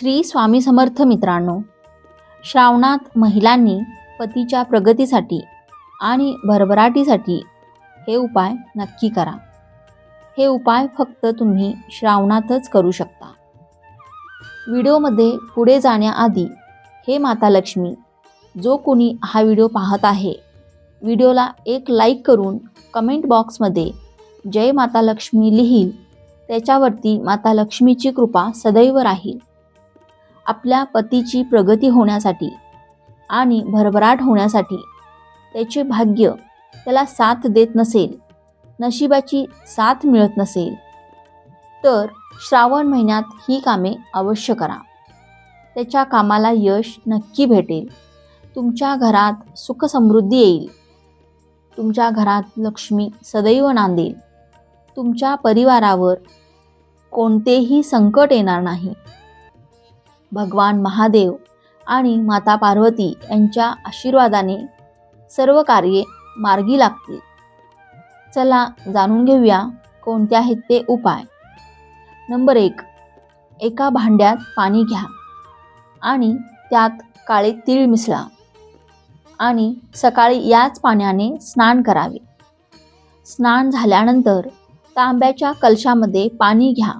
श्री स्वामी समर्थ मित्रांनो श्रावणात महिलांनी पतीच्या प्रगतीसाठी आणि भरभराटीसाठी हे उपाय नक्की करा. हे उपाय फक्त तुम्ही श्रावणातच करू शकता. व्हिडिओमध्ये पुढे जाण्याआधी हे माता लक्ष्मी जो कोणी हा व्हिडिओ पाहत आहे व्हिडिओला एक लाईक करून कमेंट बॉक्समध्ये जय माता लक्ष्मी लिहील त्याच्यावरती माता लक्ष्मीची कृपा सदैव राहील. आपल्या पतीची प्रगती होण्यासाठी आणि भरभराट होण्यासाठी त्याचे भाग्य त्याला साथ देत नसेल नशिबाची साथ मिळत नसेल तर श्रावण महिन्यात ही कामे अवश्य करा. त्याच्या कामाला यश नक्की भेटेल. तुमच्या घरात सुखसमृद्धी येईल. तुमच्या घरात लक्ष्मी सदैव नांदेल. तुमच्या परिवारावर कोणतेही संकट येणार नाही. भगवान महादेव आणि माता पार्वती यांच्या आशीर्वादाने सर्व कार्ये मार्गी लागतील. चला जाणून घेऊया कोणते आहेत ते उपाय. नंबर एक एका भांड्यात पाणी घ्या आणि त्यात काळे तीळ मिसळा आणि सकाळी याच पाण्याने स्नान करावे. स्नान झाल्यानंतर तांब्याच्या कलशामध्ये पाणी घ्या.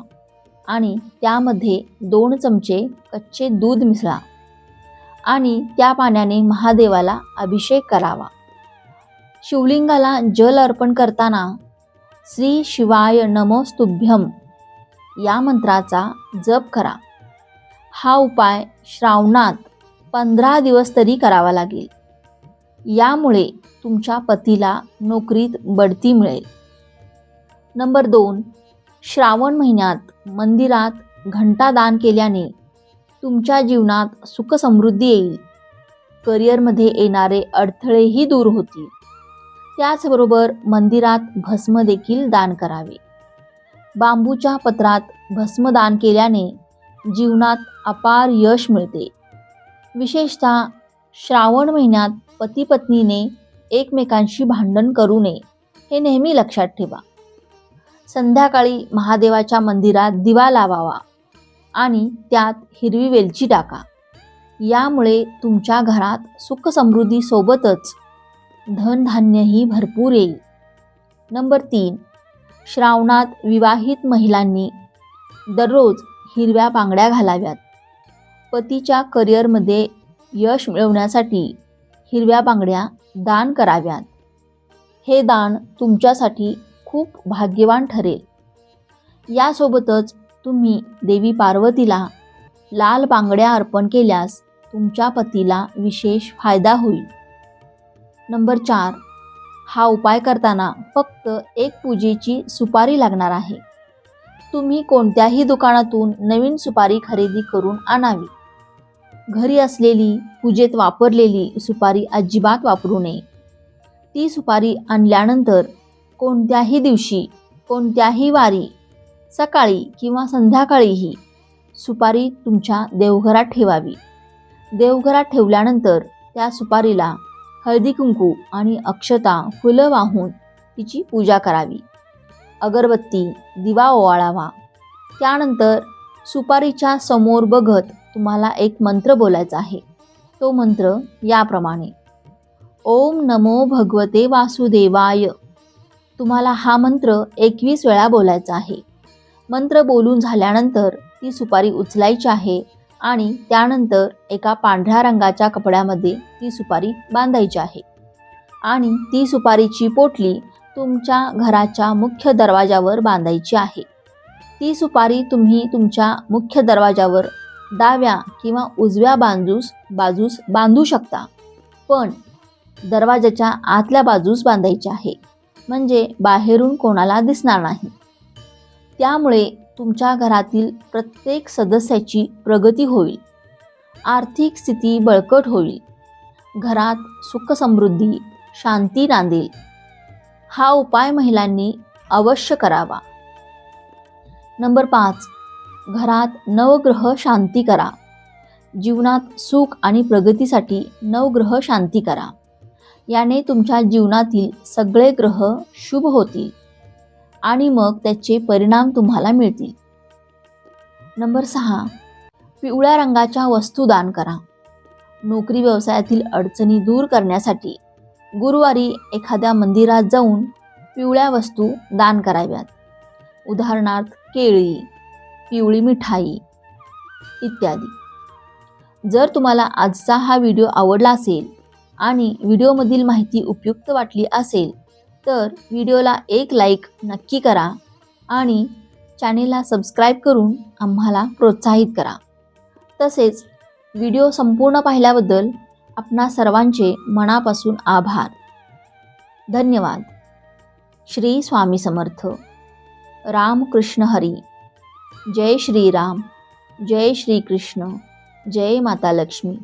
आणि त्यामध्ये दोन चमचे कच्चे दूध मिसळा आणि त्या पाण्याने महादेवाला अभिषेक करावा. शिवलिंगाला जल अर्पण करताना श्री शिवाय नमोस्तुभ्यम या मंत्राचा जप करा. हा उपाय श्रावणात पंधरा दिवस तरी करावा लागेल. यामुळे तुमच्या पतीला नोकरीत बढती मिळेल. नंबर दोन श्रावण महिन्यात मंदिरात घंटा दान केल्याने तुमच्या जीवनात सुखसमृद्धी येईल. करिअरमध्ये येणारे अडथळेही दूर होतील. त्याचबरोबर मंदिरात भस्म देखील दान करावे. बांबूच्या पत्रात भस्म दान केल्याने जीवनात अपार यश मिळते. विशेषतः श्रावण महिन्यात पती पत्नीने एकमेकांशी भांडण करू नये हे नेहमी लक्षात ठेवा. संध्याकाळी महादेवाच्या मंदिरात दिवा लावावा आणि त्यात हिरवी वेलची टाका. यामुळे तुमच्या घरात सुखसमृद्धीसोबतच धनधान्यही भरपूर येईल. नंबर तीन. श्रावणात विवाहित महिलांनी दररोज हिरव्या बांगड्या घालाव्यात. पतीच्या करिअरमध्ये यश मिळवण्यासाठी हिरव्या बांगड्या दान कराव्यात. हे दान तुमच्यासाठी खूप भाग्यवान ठरेल. यासोबतच तुम्ही देवी पार्वतीला लाल बांगड्या अर्पण केल्यास तुमच्या पतीला विशेष फायदा होईल. नंबर चार. हा उपाय करताना फक्त एक पूजेची सुपारी लागणार आहे. तुम्ही कोणत्याही दुकानातून नवीन सुपारी खरेदी करून आणावी. घरी असलेली पूजेत वापरलेली सुपारी अजिबात वापरू नये. ती सुपारी आणल्यानंतर कोणत्याही दिवशी कोणत्याही वारी सकाळी किंवा संध्याकाळीही सुपारी तुमच्या देवघरात ठेवावी. देवघरात ठेवल्यानंतर त्या सुपारीला हळदी कुंकू आणि अक्षता फुलं वाहून तिची पूजा करावी. अगरबत्ती दिवा ओवाळावा. त्यानंतर सुपारीच्या समोर बघत तुम्हाला एक मंत्र बोलायचा आहे. तो मंत्र याप्रमाणे ओम नमो भगवते वासुदेवाय. तुम्हाला हा मंत्र एकवीस वेळा बोलायचा आहे. मंत्र बोलून झाल्यानंतर ती सुपारी उचलायची आहे आणि त्यानंतर एका पांढऱ्या रंगाच्या कपड्यामध्ये ती सुपारी बांधायची आहे. आणि ती सुपारीची पोटली तुमच्या घराच्या मुख्य दरवाजावर बांधायची आहे. ती सुपारी तुम्ही तुमच्या मुख्य दरवाजावर डाव्या किंवा उजव्या बाजूस बाजूस बांधू शकता. पण दरवाजाच्या आतल्या बाजूस बांधायची आहे. म्हणजे बाहेरून कोणाला दिसणार नाही. त्यामुळे तुमच्या घरातील प्रत्येक सदस्याची प्रगती होईल. आर्थिक स्थिती बळकट होईल. घरात सुखसमृद्धी शांती नांदेल. हा उपाय महिलांनी अवश्य करावा. नंबर पाच. घरात नवग्रह शांती करा. जीवनात सुख आणि प्रगतीसाठी नवग्रह शांती करा. याने तुमच्या जीवनातील सगळे ग्रह शुभ होतील आणि मग त्याचे परिणाम तुम्हाला मिळतील. नंबर सहा पिवळ्या रंगाच्या वस्तू दान करा. नोकरी व्यवसायातील अडचणी दूर करण्यासाठी गुरुवारी एखाद्या मंदिरात जाऊन पिवळ्या वस्तू दान कराव्यात. उदाहरणार्थ केळी पिवळी मिठाई इत्यादी. जर तुम्हाला आजचा हा व्हिडिओ आवडला असेल आणि व्हिडिओमधील माहिती उपयुक्त वाटली असेल तर व्हिडिओला एक लाईक नक्की करा आणि चॅनेलला सबस्क्राईब करून आम्हाला प्रोत्साहित करा. तसेच व्हिडिओ संपूर्ण पाहिल्याबद्दल आपणा सर्वांचे मनापासून आभार. धन्यवाद. श्री स्वामी समर्थ. रामकृष्ण हरी. जय श्रीराम. जय श्रीकृष्ण. जय माता लक्ष्मी.